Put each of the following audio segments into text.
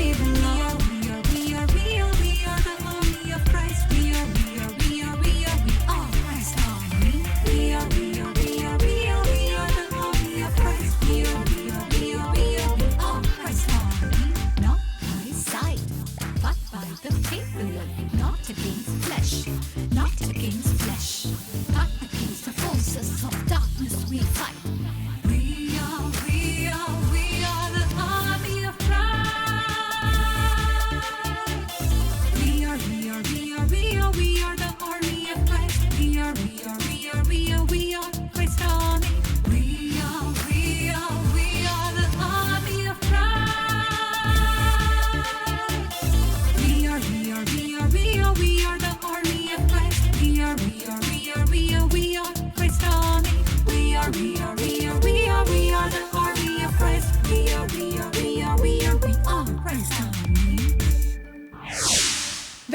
with.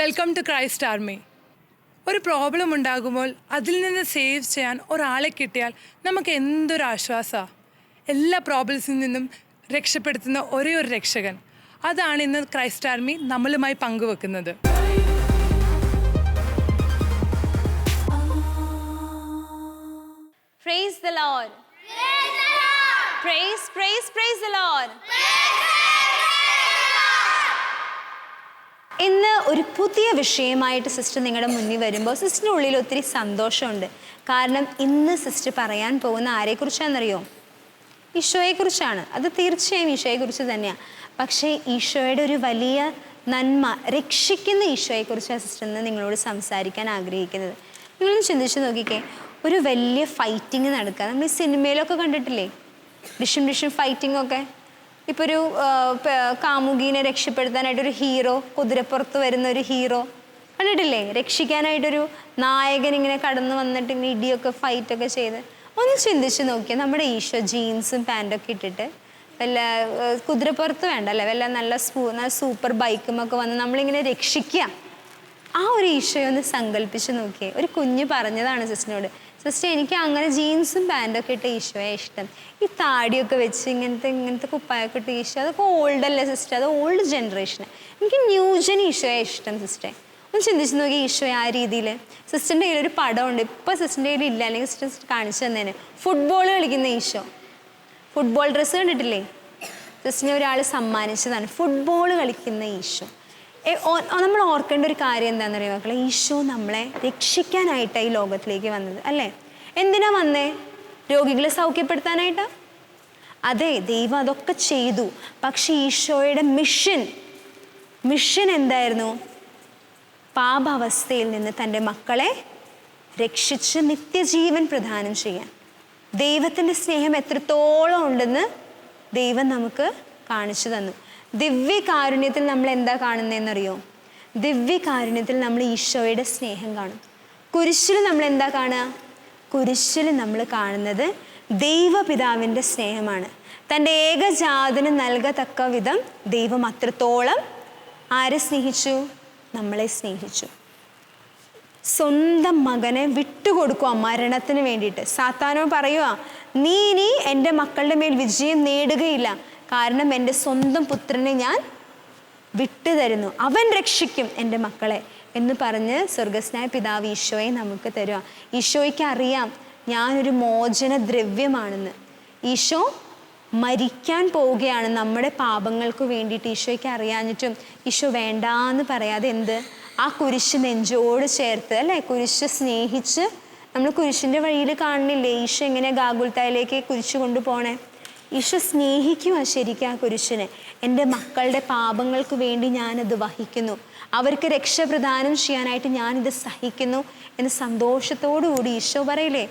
Welcome to Christ army ഒരു problem ഉണ്ടാകുമ്പോൾ അതിൽ നിന്ന് സേവ് ചെയ്യാൻ ഒരാളെ കിട്ടിയാൽ നമുക്ക് എന്തൊരു ആശ്വാസമാണ് എല്ലാ പ്രോബ്ലംസിൽ നിന്നും രക്ഷപ്പെടുത്തുന്ന ഒരേ ഒരു രക്ഷകൻ അതാണ് ഇന്ന് ക്രൈസ്റ്റ് ആർമി നമ്മളുമായി പങ്കുവെക്കുന്നത് Praise the Lord. Praise, the Lord. praise, praise the Lord. ഇന്ന് ഒരു പുതിയ വിഷയമായിട്ട് സിസ്റ്റർ നിങ്ങളുടെ മുന്നിൽ വരുമ്പോൾ സിസ്റ്ററിന്റെ ഉള്ളിൽ ഒത്തിരി സന്തോഷമുണ്ട്. കാരണം ഇന്ന് സിസ്റ്റർ പറയാൻ പോകുന്ന ആരെക്കുറിച്ചാണെന്നറിയോ? ഈശോയെക്കുറിച്ചാണ്. അത് തീർച്ചയായും ഈശോയെക്കുറിച്ച് തന്നെയാണ് പക്ഷേ ഈശോയുടെ ഒരു വലിയ നന്മ രക്ഷിക്കുന്ന ഈശോയെക്കുറിച്ചാണ് സിസ്റ്റർ ഇന്ന് നിങ്ങളോട് സംസാരിക്കാൻ ആഗ്രഹിക്കുന്നത്. നിങ്ങളൊന്ന് ചിന്തിച്ച് നോക്കിക്കേ. ഒരു വലിയ ഫൈറ്റിങ് നടക്കുക നമ്മൾ ഈ സിനിമയിലൊക്കെ കണ്ടിട്ടില്ലേ? ഡിഷും ഡിഷും ഫൈറ്റിംഗ് ഒക്കെ. ഇപ്പോൾ ഒരു കാമുകീനെ രക്ഷപ്പെടുത്താനായിട്ട് ഒരു ഹീറോ കുതിരപ്പുറത്ത് വരുന്ന ഒരു ഹീറോ കണ്ടിട്ടില്ലേ? രക്ഷിക്കാനായിട്ടൊരു നായകൻ ഇങ്ങനെ കടന്നു വന്നിട്ട് ഇങ്ങനെ ഇടിയൊക്കെ ഫൈറ്റൊക്കെ ചെയ്ത്. ഒന്ന് ചിന്തിച്ച് നോക്കിയാൽ നമ്മുടെ ഈശോ ജീൻസും പാന്റൊക്കെ ഇട്ടിട്ട് വല്ല കുതിരപ്പുറത്ത് വേണ്ട അല്ലേ? വല്ല നല്ല സ്പൂ നല്ല സൂപ്പർ ബൈക്കും ഒക്കെ വന്ന് നമ്മളിങ്ങനെ രക്ഷിക്കുക ആ ഒരു ഈശോയെ ഒന്ന് സങ്കല്പിച്ച് നോക്കിയേ. ഒരു കുഞ്ഞ് പറഞ്ഞതാണ് സിസ്റ്ററിനോട് സിസ്റ്റർ എനിക്ക് അങ്ങനെ ജീൻസും പാന്റൊക്കെ ഇട്ട ഈശോയെ ഇഷ്ടം. ഈ താടിയൊക്കെ വെച്ച് ഇങ്ങനത്തെ ഇങ്ങനത്തെ കുപ്പായൊക്കെ ഇട്ട് ഈശോ അതൊക്കെ ഓൾഡ് അല്ലേ സിസ്റ്റർ അത് ഓൾഡ് ജനറേഷൻ എനിക്ക് ന്യൂജൻ ഈശോയെ ഇഷ്ടം സിസ്റ്ററെ ഒന്ന് ചിന്തിച്ച് നോക്കി ഈശോ ആ രീതിയിൽ സിസ്റ്ററിന്റെ കയ്യിൽ ഒരു പടമുണ്ട്. ഇപ്പോൾ സിസ്റ്ററിന്റെ കയ്യിൽ ഇല്ല. അല്ലെങ്കിൽ സിസ്റ്റർ കാണിച്ചു തന്നേനെ. ഫുട്ബോൾ കളിക്കുന്ന ഈശോ. ഫുട്ബോൾ ഡ്രസ്സ് കണ്ടിട്ടില്ലേ? സിസ്റ്ററിനെ ഒരാൾ സമ്മാനിച്ചതാണ്. ഫുട്ബോൾ കളിക്കുന്ന ഈശോ. നമ്മൾ ഓർക്കേണ്ട ഒരു കാര്യം എന്താണെന്ന് അറിയാം മക്കളെ? ഈശോ നമ്മളെ രക്ഷിക്കാനായിട്ടാണ് ഈ ലോകത്തിലേക്ക് വന്നത് അല്ലേ? എന്തിനാ വന്നേ? രോഗികളെ സൗഖ്യപ്പെടുത്താനായിട്ടാ? അതെ ദൈവം അതൊക്കെ ചെയ്തു. പക്ഷെ ഈശോയുടെ മിഷൻ മിഷൻ എന്തായിരുന്നു? പാപാവസ്ഥയിൽ നിന്ന് തന്റെ മക്കളെ രക്ഷിച്ച് നിത്യജീവൻ പ്രദാനം ചെയ്യാൻ. ദൈവത്തിന്റെ സ്നേഹം എത്രത്തോളം ഉണ്ടെന്ന് ദൈവം നമുക്ക് കാണിച്ചു തന്നു. ദിവ്യകാരുണ്യത്തിൽ നമ്മൾ എന്താ കാണുന്നതെന്നറിയോ? ദിവ്യകാരുണ്യത്തിൽ നമ്മൾ ഈശോയുടെ സ്നേഹം കാണും. കുരിശിൽ നമ്മൾ എന്താ കാണുക? കുരിശിൽ നമ്മൾ കാണുന്നത് ദൈവപിതാവിന്റെ സ്നേഹമാണ്. തന്റെ ഏകജാതന് നൽകത്തക്ക വിധം ദൈവം അത്രത്തോളം ആരെ സ്നേഹിച്ചു? നമ്മളെ സ്നേഹിച്ചു. സ്വന്തം മകനെ വിട്ടുകൊടുക്കുക മരണത്തിന് വേണ്ടിയിട്ട്. സാത്താനോ പറയുക നീ ഇനി എന്റെ മക്കളുടെ മേൽ വിജയം നേടുകയില്ല. കാരണം എന്റെ സ്വന്തം പുത്രനെ ഞാൻ വിട്ടുതരുന്നു. അവൻ രക്ഷിക്കും എന്റെ മക്കളെ എന്ന് പറഞ്ഞ് സ്വർഗസ്നായ പിതാവ് ഈശോയെ നമുക്ക് തരുക ഈശോയ്ക്ക് അറിയാം ഞാനൊരു മോചന ദ്രവ്യമാണെന്ന് ഈശോ മരിക്കാൻ പോവുകയാണ്. നമ്മുടെ പാപങ്ങൾക്ക് വേണ്ടിയിട്ട് ഈശോയ്ക്ക് അറിയാഞ്ഞിട്ടും ഈശോ വേണ്ടാന്ന് പറയാതെ എന്ത്? ആ കുരിശ് നെഞ്ചോട് ചേർത്ത് അല്ലേ? കുരിശ് സ്നേഹിച്ച് നമ്മൾ കുരിശിന്റെ വഴിയിൽ കാണുന്നില്ലേ? ഈശോ എങ്ങനെ ഗാഗുൽത്തായിലേക്ക് കുരിശ് കൊണ്ടുപോണേ? ഈശോ സ്നേഹിക്കുക ശരിക്കും ആ കുരിശിനെ എന്റെ മക്കളുടെ പാപങ്ങൾക്ക് വേണ്ടി ഞാനത് വഹിക്കുന്നു. അവർക്ക് രക്ഷപ്രദാനം ചെയ്യാനായിട്ട് ഞാനിത് സഹിക്കുന്നു എന്ന് സന്തോഷത്തോടു കൂടി ഈശോ പറയില്ലേ?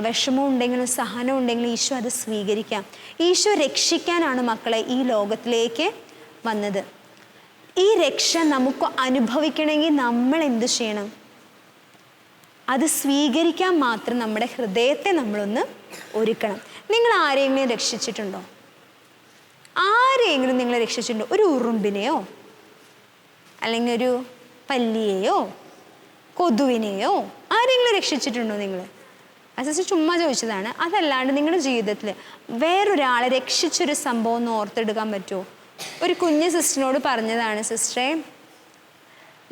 വിഷമം ഉണ്ടെങ്കിലും സഹനം ഉണ്ടെങ്കിലും ഈശോ അത് സ്വീകരിക്കാം. ഈശോ രക്ഷിക്കാനാണ് മക്കളെ ഈ ലോകത്തിലേക്ക് വന്നത്. ഈ രക്ഷ നമുക്ക് അനുഭവിക്കണമെങ്കിൽ നമ്മൾ എന്ത് ചെയ്യണം? അത് സ്വീകരിക്കാൻ മാത്രം നമ്മുടെ ഹൃദയത്തെ നമ്മളൊന്ന് ഒരുക്കണം. നിങ്ങൾ ആരെങ്കിലും രക്ഷിച്ചിട്ടുണ്ടോ? ആരെങ്കിലും നിങ്ങളെ രക്ഷിച്ചിട്ടുണ്ടോ? ഒരു ഉറുമ്പിനെയോ? അല്ലെങ്കിൽ ഒരു പല്ലിയെയോ? കൊതുവിനെയോ? ആരെങ്കിലും രക്ഷിച്ചിട്ടുണ്ടോ നിങ്ങൾ അസസ് ചുമ്മാ ചോദിച്ചതാണ്. അതല്ലാണ്ട് നിങ്ങളുടെ ജീവിതത്തിൽ വേറൊരാളെ രക്ഷിച്ചൊരു സംഭവം ഒന്ന് ഓർത്തെടുക്കാൻ പറ്റുമോ? ഒരു കുഞ്ഞു സിസ്റ്ററിനോട് പറഞ്ഞതാണ് സിസ്റ്ററെ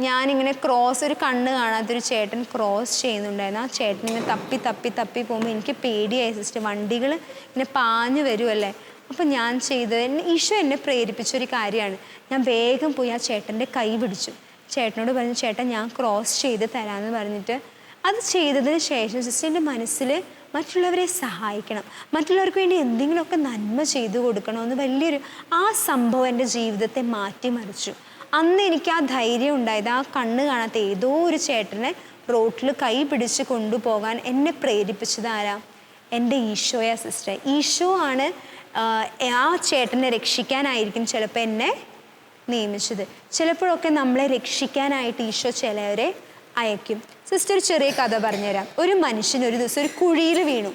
ഞാനിങ്ങനെ ക്രോസ് ഒരു കണ്ണ് കാണാത്തൊരു ചേട്ടൻ ക്രോസ് ചെയ്യുന്നുണ്ടായിരുന്നു. ആ ചേട്ടൻ ഇങ്ങനെ തപ്പി തപ്പി തപ്പി പോകുമ്പോൾ എനിക്ക് പേടിയായി സിസ്റ്റർ വണ്ടികൾ ഇങ്ങനെ പാഞ്ഞു വരുമല്ലേ അപ്പം ഞാൻ ചെയ്തത് ഈശോ എന്നെ പ്രേരിപ്പിച്ച ഒരു കാര്യമാണ്. ഞാൻ വേഗം പോയി ആ ചേട്ടന്റെ കൈ പിടിച്ചു. ചേട്ടനോട് പറഞ്ഞു ചേട്ടൻ ഞാൻ ക്രോസ് ചെയ്ത് തരാമെന്ന് പറഞ്ഞിട്ട്. അത് ചെയ്തതിന് ശേഷം സിസ്റ്ററിന്റെ മനസ്സിൽ മറ്റുള്ളവരെ സഹായിക്കണം. മറ്റുള്ളവർക്ക് വേണ്ടി എന്തെങ്കിലുമൊക്കെ നന്മ ചെയ്തു കൊടുക്കണമെന്ന് വലിയൊരു ആ സംഭവം എന്റെ ജീവിതത്തെ മാറ്റിമറിച്ചു. അന്ന് എനിക്ക് ആ ധൈര്യം ഉണ്ടായത് ആ കണ്ണ് കാണാത്ത ഏതോ ഒരു ചേട്ടനെ റോട്ടിൽ കൈ പിടിച്ച് കൊണ്ടുപോകാൻ എന്നെ പ്രേരിപ്പിച്ചത് ആരാ? എന്റെ ഈശോയ സിസ്റ്റർ. ഈശോ ആണ് ആ, ചേട്ടനെ രക്ഷിക്കാനായിരിക്കും ചിലപ്പോൾ എന്നെ നിയമിച്ചത്. ചിലപ്പോഴൊക്കെ നമ്മളെ രക്ഷിക്കാനായിട്ട് ഈശോ ചിലവരെ അയക്കും. സിസ്റ്റർ ചെറിയ കഥ പറഞ്ഞുതരാം. ഒരു മനുഷ്യൻ ഒരു ദിവസം ഒരു കുഴിയിൽ വീണു.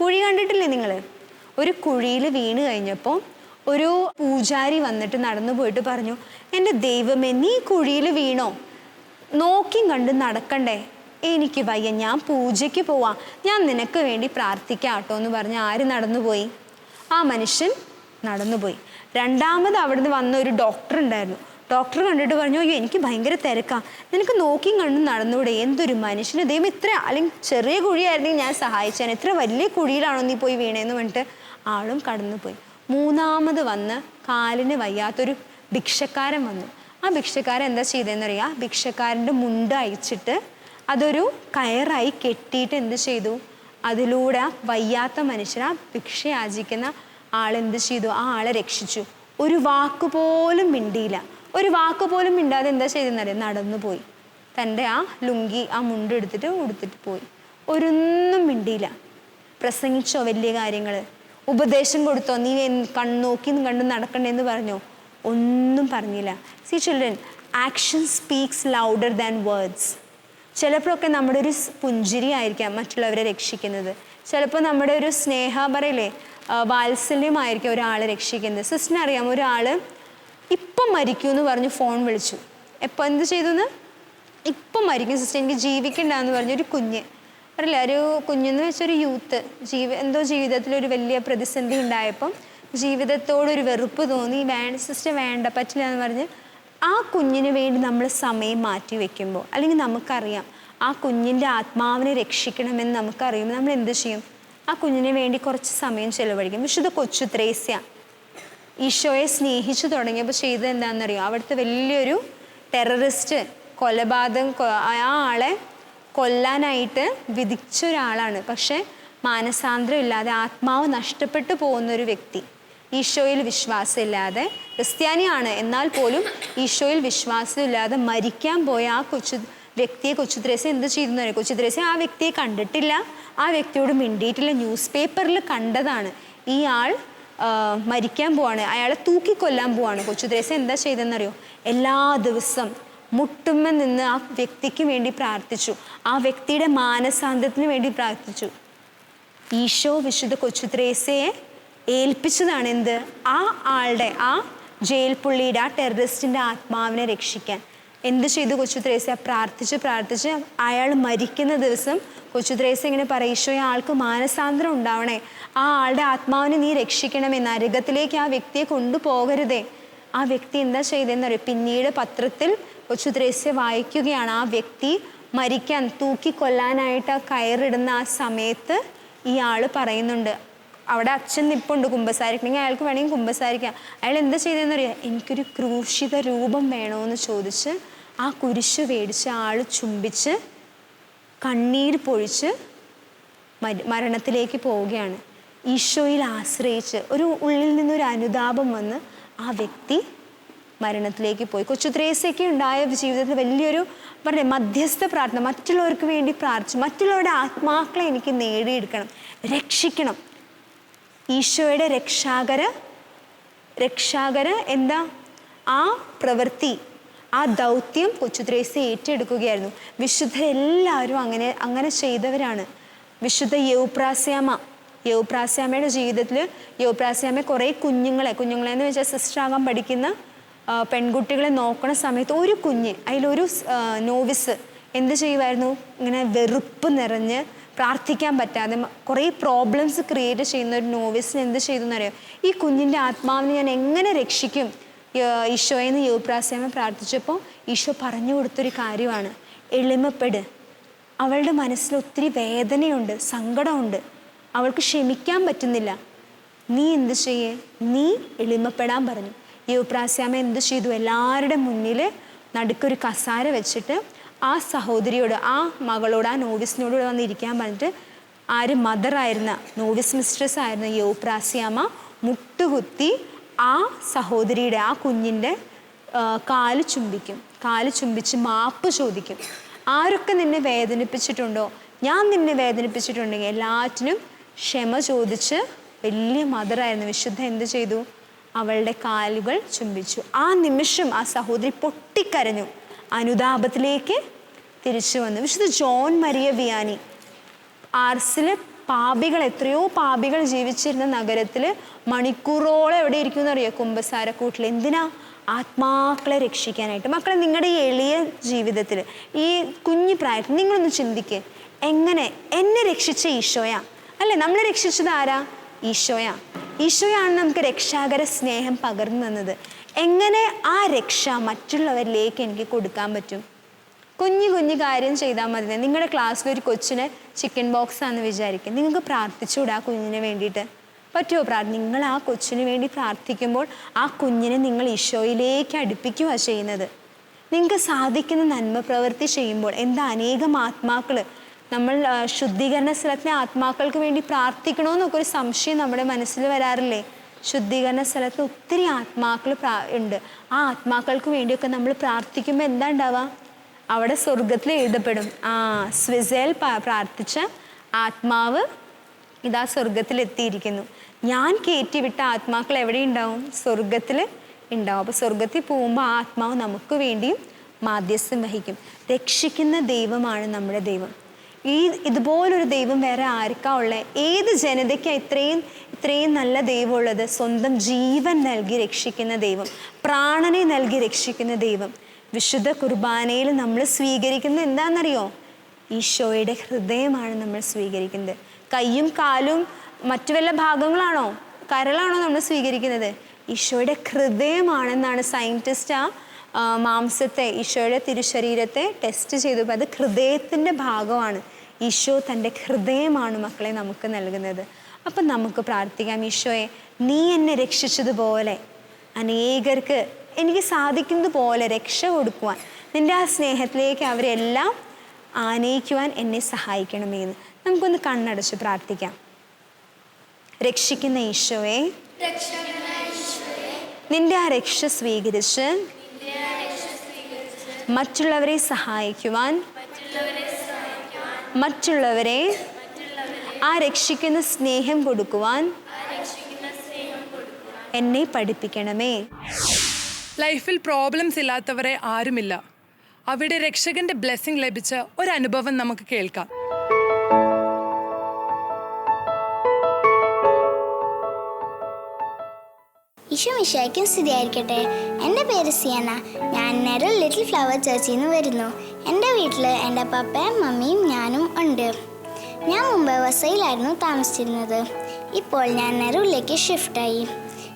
കുഴി കണ്ടിട്ടില്ലേ നിങ്ങൾ ഒരു കുഴിയിൽ വീണ് കഴിഞ്ഞപ്പോൾ ഒരു പൂജാരി വന്നിട്ട് നടന്നു പോയിട്ട് പറഞ്ഞു എന്റെ ദൈവമേ നീ കുഴിയിൽ വീണോ? നോക്കിയും കണ്ട് നടക്കണ്ടേ? എനിക്ക് വയ്യ ഞാൻ പൂജയ്ക്ക് പോവാം. ഞാൻ നിനക്ക് വേണ്ടി പ്രാർത്ഥിക്കാം കേട്ടോ എന്ന് പറഞ്ഞ് ആര് നടന്നുപോയി ആ മനുഷ്യൻ നടന്നുപോയി രണ്ടാമത് അവിടുന്ന് വന്ന ഒരു ഡോക്ടർ ഉണ്ടായിരുന്നു. ഡോക്ടർ കണ്ടിട്ട് പറഞ്ഞു അയ്യോ എനിക്ക് ഭയങ്കര തിരക്കാ. നിനക്ക് നോക്കിയും കണ്ടും നടന്നുകൂടെ എന്തൊരു മനുഷ്യന്? ദൈവം ഇത്ര അല്ലെങ്കിൽ ചെറിയ കുഴിയായിരുന്നെങ്കിൽ ഞാൻ സഹായിച്ചാൻ ഇത്ര വലിയ കുഴിയിലാണോ നീ പോയി വീണേന്ന് പറഞ്ഞിട്ട് ആളും കടന്നുപോയി മൂന്നാമത് വന്ന് കാലിന് വയ്യാത്തൊരു ഭിക്ഷക്കാരൻ വന്നു. ആ ഭിക്ഷക്കാരൻ എന്താ ചെയ്തതെന്ന് അറിയാം ഭിക്ഷക്കാരന്റെ മുണ്ട് അയച്ചിട്ട് അതൊരു കയറായി കെട്ടിയിട്ട് എന്ത് ചെയ്തു? അതിലൂടെ വയ്യാത്ത മനുഷ്യൻ ആ ഭിക്ഷ യാചിക്കുന്ന ആളെന്ത് ചെയ്തു? ആ ആളെ രക്ഷിച്ചു. ഒരു വാക്ക് പോലും മിണ്ടിയില്ല. ഒരു വാക്ക് പോലും മിണ്ടാതെ എന്താ ചെയ്തെന്നറിയാം? നടന്നു പോയി. തന്റെ ആ ലുങ്കി ആ മുണ്ട് എടുത്തിട്ട് ഉടുത്തിട്ട് പോയി. ഒരൊന്നും മിണ്ടിയില്ല. പ്രസംഗിച്ചോ വലിയ കാര്യങ്ങൾ ഉപദേശം കൊടുത്തോ? നീ എൻ- നോക്കി കണ്ടു നടക്കണ്ടെന്ന് പറഞ്ഞോ? ഒന്നും പറഞ്ഞില്ല. See children action speaks louder than words ചിലപ്പോഴൊക്കെ നമ്മുടെ ഒരു പുഞ്ചിരി ആയിരിക്കാം മറ്റുള്ളവരെ രക്ഷിക്കുന്നത്. ചിലപ്പോൾ നമ്മുടെ ഒരു സ്നേഹ പറയില്ലേ? വാത്സല്യമായിരിക്കും ഒരാളെ രക്ഷിക്കുന്നത്. സിസ്റ്റിനെ അറിയാം ഒരാൾ ഇപ്പം മരിക്കൂ എന്ന് പറഞ്ഞ് ഫോൺ വിളിച്ചു. എപ്പോൾ എന്ത് ചെയ്തു ഇപ്പം മരിക്കും. സിസ്റ്റർ എനിക്ക് ജീവിക്കണ്ടെന്ന് പറഞ്ഞൊരു കുഞ്ഞ്. അറിയില്ല ഒരു കുഞ്ഞെന്ന് വെച്ചൊരു യൂത്ത് ജീവ എന്തോ ജീവിതത്തിൽ ഒരു വലിയ പ്രതിസന്ധി ഉണ്ടായപ്പം ജീവിതത്തോടൊരു വെറുപ്പ് തോന്നി വേണ്ട സിസ്റ്റർ വേണ്ട പറ്റില്ല എന്ന് പറഞ്ഞ് ആ കുഞ്ഞിന് വേണ്ടി നമ്മൾ സമയം മാറ്റി വെക്കുമ്പോൾ അല്ലെങ്കിൽ നമുക്കറിയാം ആ കുഞ്ഞിന്റെ ആത്മാവിനെ രക്ഷിക്കണമെന്ന് നമുക്കറിയുമ്പോൾ നമ്മൾ എന്ത് ചെയ്യും? ആ കുഞ്ഞിന് വേണ്ടി കുറച്ച് സമയം ചെലവഴിക്കും. വിശുദ്ധ കൊച്ചു ത്രേസ്യ ഈശോയെ സ്നേഹിച്ചു തുടങ്ങിയപ്പോൾ ചെയ്തത് എന്താണെന്നറിയോ? അവിടുത്തെ വലിയൊരു ടെററിസ്റ്റ് കൊലപാതകം ആ ആളെ കൊല്ലാനായിട്ട് വിധിച്ച ഒരാളാണ് പക്ഷെ മാനസാന്തരം ഇല്ലാതെ ആത്മാവ് നഷ്ടപ്പെട്ടു പോകുന്ന ഒരു വ്യക്തി. ഈശോയിൽ വിശ്വാസമില്ലാതെ ക്രിസ്ത്യാനിയാണ്. എന്നാൽ പോലും ഈശോയിൽ വിശ്വാസമില്ലാതെ മരിക്കാൻ പോയ ആ കൊച്ചു വ്യക്തിയെ കൊച്ചു ദ്രേസ എന്ത് ചെയ്തു പറയും കൊച്ചു ദ്രേസ ആ വ്യക്തിയെ കണ്ടിട്ടില്ല. ആ വ്യക്തിയോട് മിണ്ടിയിട്ടില്ല. ന്യൂസ് പേപ്പറിൽ കണ്ടതാണ്. ഈ ആൾ മരിക്കാൻ പോവാണ്. അയാളെ തൂക്കിക്കൊല്ലാൻ പോവാണ്. കൊച്ചു ദ്രേസ എന്താ ചെയ്തെന്നറിയോ എല്ലാ ദിവസം മുട്ടുമ്മ നിന്ന് ആ വ്യക്തിക്ക് വേണ്ടി പ്രാർത്ഥിച്ചു. ആ വ്യക്തിയുടെ മാനസാന്തത്തിന് വേണ്ടി പ്രാർത്ഥിച്ചു. ഈശോ വിശുദ്ധ കൊച്ചു ത്രേസയെ ഏൽപ്പിച്ചതാണ് എന്ത് ആ ആളുടെ ആ ജയിൽ പുള്ളിയുടെ ആ ടെററിസ്റ്റിന്റെ ആത്മാവിനെ രക്ഷിക്കാൻ. എന്ത് ചെയ്തു കൊച്ചു ത്രേസ്യ? പ്രാർത്ഥിച്ച് പ്രാർത്ഥിച്ച് അയാൾ മരിക്കുന്ന ദിവസം കൊച്ചു ത്രേസ്യ ഇങ്ങനെ പറയും ആൾക്ക് മാനസാന്തരം ഉണ്ടാവണേ. ആ ആളുടെ ആത്മാവിനെ നീ രക്ഷിക്കണമേ നരകത്തിലേക്ക് ആ വ്യക്തിയെ കൊണ്ടുപോകരുതേ. ആ വ്യക്തി എന്താ ചെയ്തതെന്നറിയോ പിന്നീട് പത്രത്തിൽ കൊച്ചു ത്രേസ്യ വായിക്കുകയാണ്. ആ വ്യക്തി മരിക്കാൻ തൂക്കിക്കൊല്ലാനായിട്ട് ആ കയറിടുന്ന ആ സമയത്ത് ഇയാൾ പറയുന്നുണ്ട്. അവിടെ അച്ഛൻ നിപ്പുണ്ട് കുമ്പസാരിക്കണമെങ്കിൽ അയാൾക്ക് വേണമെങ്കിൽ കുമ്പസാരിക്കാം. അയാൾ എന്താ ചെയ്തതെന്നറിയാം? എനിക്കൊരു ക്രൂശിത രൂപം വേണമെന്ന് ചോദിച്ച് ആ കുരിശ് മേടിച്ച് ആൾ ചുംബിച്ച് കണ്ണീർ പൊഴിച്ച് മരണത്തിലേക്ക് പോവുകയാണ്. ഈശോയിൽ ആശ്രയിച്ച് ഒരു ഉള്ളിൽ നിന്നൊരു അനുതാപം വന്ന് ആ വ്യക്തി മരണത്തിലേക്ക് പോയി. കൊച്ചു ത്രേസ്യയ്ക്ക് ഉണ്ടായ ജീവിതത്തിൽ വലിയൊരു പറഞ്ഞ മധ്യസ്ഥ പ്രാർത്ഥന മറ്റുള്ളവർക്ക് വേണ്ടി പ്രാർത്ഥിച്ചു മറ്റുള്ളവരുടെ ആത്മാക്കളെ എനിക്ക് നേടിയെടുക്കണം രക്ഷിക്കണം. ഈശോയുടെ രക്ഷാകര രക്ഷാകര എന്താ? ആ പ്രവൃത്തി ആ ദൗത്യം കൊച്ചു ത്രേസ്യ ഏറ്റെടുക്കുകയായിരുന്നു. വിശുദ്ധരെല്ലാവരും അങ്ങനെ അങ്ങനെ ചെയ്തവരാണ്. വിശുദ്ധ യൗപ്രാസ്യാമ യൗപ്രാസ്യാമയുടെ ജീവിതത്തിൽ യൗപ്രാസ്യാമ കുറേ കുഞ്ഞുങ്ങളെ കുഞ്ഞുങ്ങളെ എന്ന് വെച്ചാൽ സിസ്റ്റർ ആകാൻ പഠിക്കുന്ന പെൺകുട്ടികളെ നോക്കണ സമയത്ത് ഒരു കുഞ്ഞ് അതിലൊരു നോവിസ് എന്ത് ചെയ്യുമായിരുന്നു ഇങ്ങനെ വെറുപ്പ് നിറഞ്ഞ് പ്രാർത്ഥിക്കാൻ പറ്റാതെ കുറേ പ്രോബ്ലംസ് ക്രിയേറ്റ് ചെയ്യുന്ന ഒരു നോവിസിന് എന്ത് ചെയ്തു എന്നറിയോ ഈ കുഞ്ഞിന്റെ ആത്മാവിനെ ഞാൻ എങ്ങനെ രക്ഷിക്കും? ഈശോയെന്ന് യുവപ്രാസ്യാമ പ്രാർത്ഥിച്ചപ്പോൾ ഈശോ പറഞ്ഞു കൊടുത്തൊരു കാര്യമാണ്. എളിമപ്പെട്. അവളുടെ മനസ്സിൽ ഒത്തിരി വേദനയുണ്ട് സങ്കടമുണ്ട്. അവൾക്ക് ക്ഷമിക്കാൻ പറ്റുന്നില്ല. നീ എന്ത് ചെയ്യേ? നീ എളിമപ്പെടാൻ പറഞ്ഞു. യുവപ്രാസ്യാമ എന്ത് ചെയ്തു? എല്ലാവരുടെ മുന്നിൽ നടുക്കൊരു കസാര വെച്ചിട്ട് ആ സഹോദരിയോട് ആ മകളോട് ആ നോവിസിനോട് വന്നിരിക്കാൻ പറഞ്ഞിട്ട് ആര് മദറായിരുന്ന നോവിസ് മിസ്ട്രസ് ആയിരുന്ന യോപ്രാസ്യാമ മുട്ടുകുത്തി ആ സഹോദരിയുടെ ആ കുഞ്ഞിന്റെ കാൽ ചുംബിക്കും. കാൽ ചുംബിച്ച് മാപ്പ് ചോദിക്കും. ആരൊക്കെ നിന്നെ വേദനിപ്പിച്ചിട്ടുണ്ടോ? ഞാൻ നിന്നെ വേദനിപ്പിച്ചിട്ടുണ്ടെങ്കിൽ എല്ലാറ്റിനും ക്ഷമ ചോദിച്ച് വലിയ മദറായിരുന്നു വിശുദ്ധ എന്ത് ചെയ്തു? അവളുടെ കാലുകൾ ചുംബിച്ചു. ആ നിമിഷം ആ സഹോദരി പൊട്ടിക്കരഞ്ഞു. അനുതാപത്തിലേക്ക് തിരിച്ചു വന്നു. വിശുദ്ധ ജോൺ മരിയ വിയാനി. ആർസിലെ പാപികൾ എത്രയോ പാപികൾ ജീവിച്ചിരുന്ന നഗരത്തിൽ മണിക്കൂറോളം എവിടെ ഇരിക്കും അറിയോ കുമ്പസാരക്കൂട്ടിൽ. എന്തിനാ? ആത്മാക്കളെ രക്ഷിക്കാനായിട്ട്. മക്കളെ നിങ്ങളുടെ ഈ എളിയ ജീവിതത്തിൽ ഈ കുഞ്ഞു പ്രായത്തിൽ നിങ്ങളൊന്ന് ചിന്തിക്കേ. എങ്ങനെ? എന്നെ രക്ഷിച്ച ഈശോയാ. അല്ലേ? നമ്മളെ രക്ഷിച്ചത് ആരാ? ഈശോയാ. ഈശോയാണ് നമുക്ക് രക്ഷാകര സ്നേഹം പകർന്നു തന്നത്. എങ്ങനെ ആ രക്ഷ മറ്റുള്ളവരിലേക്ക് എനിക്ക് കൊടുക്കാൻ പറ്റും? കുഞ്ഞു കുഞ്ഞു കാര്യം ചെയ്താൽ മതി. നിങ്ങളുടെ ക്ലാസ്സിൽ ഒരു കൊച്ചിന് ചിക്കൻ ബോക്സ് ആണെന്ന് വിചാരിക്കും. നിങ്ങൾക്ക് പ്രാർത്ഥിച്ചുകൂടെ ആ കുഞ്ഞിന് വേണ്ടിയിട്ട്? പറ്റുമോ പ്രാർത്ഥന നിങ്ങൾ ആ കൊച്ചിന് വേണ്ടി പ്രാർത്ഥിക്കുമ്പോൾ ആ കുഞ്ഞിനെ നിങ്ങൾ ഈശോയിലേക്ക് അടുപ്പിക്കുക ചെയ്യുന്നത്. നിങ്ങൾക്ക് സാധിക്കുന്ന നന്മ പ്രവൃത്തി ചെയ്യുമ്പോൾ എന്താ അനേകം ആത്മാക്കൾ നമ്മൾ ശുദ്ധീകരണ സ്ഥലത്തിലെ ആത്മാക്കൾക്ക് വേണ്ടി പ്രാർത്ഥിക്കണമെന്നൊക്കെ ഒരു സംശയം നമ്മുടെ മനസ്സിൽ വരാറില്ലേ? ശുദ്ധീകരണ സ്ഥലത്ത് ഒത്തിരി ആത്മാക്കൾ ഉണ്ട്. ആ ആത്മാക്കൾക്ക് വേണ്ടിയൊക്കെ നമ്മൾ പ്രാർത്ഥിക്കുമ്പോൾ എന്താ ഉണ്ടാവുക? അവിടെ സ്വർഗത്തിൽ എഴുതപ്പെടും. ആ സ്വിസേൽ പ- പ്രാർത്ഥിച്ച ആത്മാവ് ഇതാ സ്വർഗത്തിൽ എത്തിയിരിക്കുന്നു. ഞാൻ കയറ്റിവിട്ട ആത്മാക്കൾ എവിടെ ഉണ്ടാവും? സ്വർഗത്തിൽ ഉണ്ടാവും. അപ്പോൾ സ്വർഗത്തിൽ പോകുമ്പോൾ ആ ആത്മാവ് നമുക്ക് വേണ്ടിയും മാധ്യസ്ഥം വഹിക്കും. രക്ഷിക്കുന്ന ദൈവമാണ് നമ്മുടെ ദൈവം. ഈ ഇതുപോലൊരു ദൈവം വേറെ ആർക്കാ ഉള്ളത് ഏത് ജനതയ്ക്കാണ് ഇത്രയും ഇത്രയും നല്ല ദൈവമുള്ളത്? സ്വന്തം ജീവൻ നൽകി രക്ഷിക്കുന്ന ദൈവം പ്രാണനെ നൽകി രക്ഷിക്കുന്ന ദൈവം. വിശുദ്ധ കുർബാനയിൽ നമ്മൾ സ്വീകരിക്കുന്നത് എന്താണെന്നറിയോ? ഈശോയുടെ ഹൃദയമാണ് നമ്മൾ സ്വീകരിക്കുന്നത്. കയ്യും കാലും മറ്റു വല്ല ഭാഗങ്ങളാണോ? കരളാണോ നമ്മൾ സ്വീകരിക്കുന്നത്? ഈശോയുടെ ഹൃദയമാണെന്നാണ് സയന്റിസ്റ്റ് ആ മാംസത്തെ ഈശോയുടെ തിരുശരീരത്തെ ടെസ്റ്റ് ചെയ്തപ്പോൾ അത് ഹൃദയത്തിന്റെ ഭാഗമാണ്. ഈശോ തന്റെ ഹൃദയമാണ് മക്കളെ നമുക്ക് നൽകുന്നത്. അപ്പം നമുക്ക് പ്രാർത്ഥിക്കാം ഈശോയെ നീ എന്നെ രക്ഷിച്ചതുപോലെ അനേകർക്ക് എനിക്ക് സാധിക്കുന്നതുപോലെ രക്ഷ കൊടുക്കുവാൻ നിന്റെ ആ സ്നേഹത്തിലേക്ക് അവരെല്ലാം ആനയിക്കുവാൻ എന്നെ സഹായിക്കണമെന്ന് നമുക്കൊന്ന് കണ്ണടച്ച് പ്രാർത്ഥിക്കാം. രക്ഷിക്കുന്ന ഈശോയെ നിന്റെ ആ രക്ഷ സ്വീകരിച്ച് മറ്റുള്ളവരെ സഹായിക്കുവാൻ മറ്റുള്ളവരെ ആ രക്ഷിക്കുന്ന സ്നേഹം കൊടുക്കുവാൻ എന്നെ പഠിപ്പിക്കണമേ. ലൈഫിൽ പ്രോബ്ലംസ് ഇല്ലാത്തവരെ ആരുമില്ല. അവിടെ രക്ഷകന്റെ ബ്ലെസ്സിങ് ലഭിച്ച ഒരു അനുഭവം നമുക്ക് കേൾക്കാം. ഈശോ മിശായ്ക്കും സ്ഥിതിയായിരിക്കട്ടെ എന്റെ പേര് സിയാന. ഞാൻ നെറൽ ലിറ്റിൽ ഫ്ലവർ ചർച്ചിൽ നിന്ന് വരുന്നു. എന്റെ വീട്ടിൽ എന്റെ പപ്പയും മമ്മിയും ഞാനും ഉണ്ട്. ഞാൻ മുമ്പ് വസയിലായിരുന്നു താമസിച്ചിരുന്നത്. ഇപ്പോൾ ഞാൻ നെറൂരിലേക്ക് ഷിഫ്റ്റായി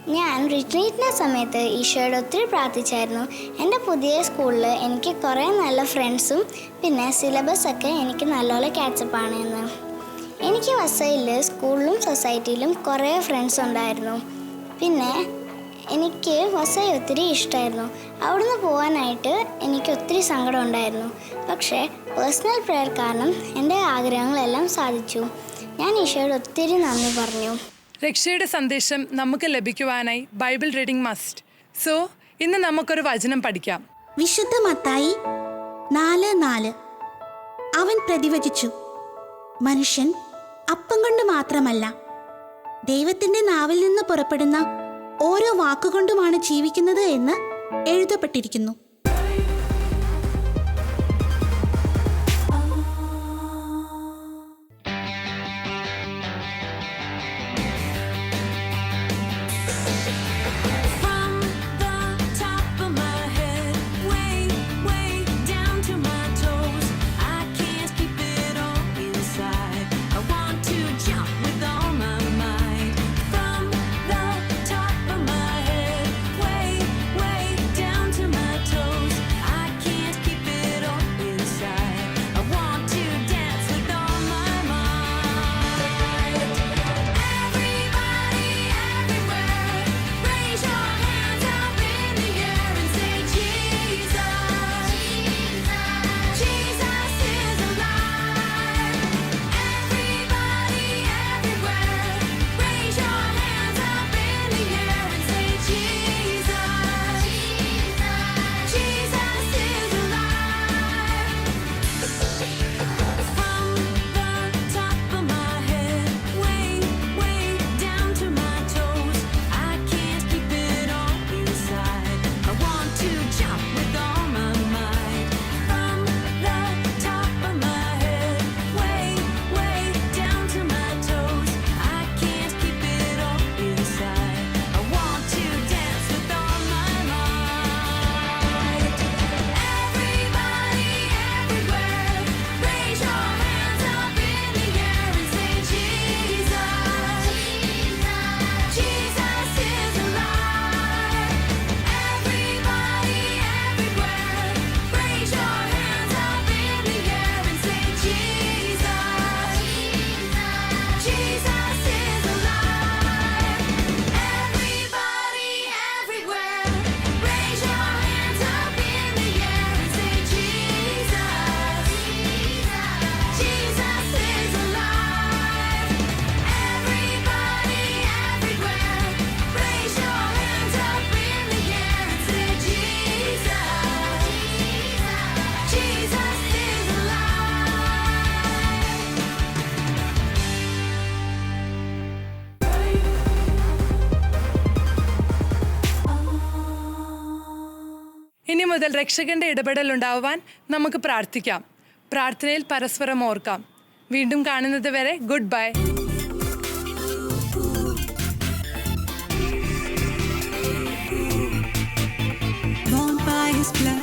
ഞാൻ റിട്രീറ്റിന്റെ സമയത്ത് ഈശോയോട് ഒത്തിരി പ്രാർത്ഥിച്ചായിരുന്നു. എന്റെ പുതിയ സ്കൂളിൽ എനിക്ക് കുറേ നല്ല ഫ്രണ്ട്സും പിന്നെ സിലബസൊക്കെ എനിക്ക് നല്ലപോലെ ക്യാച്ചപ്പാണ് എന്ന്. എനിക്ക് വസയിൽ സ്കൂളിലും സൊസൈറ്റിയിലും കുറേ ഫ്രണ്ട്സ് ഉണ്ടായിരുന്നു. പിന്നെ എനിക്ക് വസൈ ഒത്തിരി ഇഷ്ടമായിരുന്നു അവിടുന്ന് പോകാനായിട്ട് എനിക്ക് ഒത്തിരി സങ്കടം ഉണ്ടായിരുന്നു. പക്ഷേ പേഴ്സണൽ പ്രയർ കാരണം എന്റെ ആഗ്രഹങ്ങളെല്ലാം സാധിച്ചു. ഞാൻ ഈശോയോട് ഒത്തിരി നന്ദി പറഞ്ഞു. രക്ഷയുടെ സന്ദേശം നമുക്ക് ലഭിക്കുവാനായി ബൈബിൾ റീഡിംഗ് മസ്റ്റ്. സോ ഇന്ന് നമുക്കൊരു വചനം പഠിക്കാം. വിശുദ്ധ മത്തായി നാല് നാല്. അവൻ പ്രതിവചിച്ചു മനുഷ്യൻ അപ്പം കൊണ്ട് മാത്രമല്ല ദൈവത്തിന്റെ നാവിൽ നിന്ന് പുറപ്പെടുന്ന ഓരോ വാക്കുകൊണ്ടുമാണ് ജീവിക്കുന്നത് എന്ന് എഴുതപ്പെട്ടിരിക്കുന്നു. കൂടുതൽ രക്ഷകന്റെ ഇടപെടൽ ഉണ്ടാവാൻ നമുക്ക് പ്രാർത്ഥിക്കാം. പ്രാർത്ഥനയിൽ പരസ്പരം ഓർക്കാം. വീണ്ടും കാണുന്നത് വരെ ഗുഡ് ബൈ. Is blood.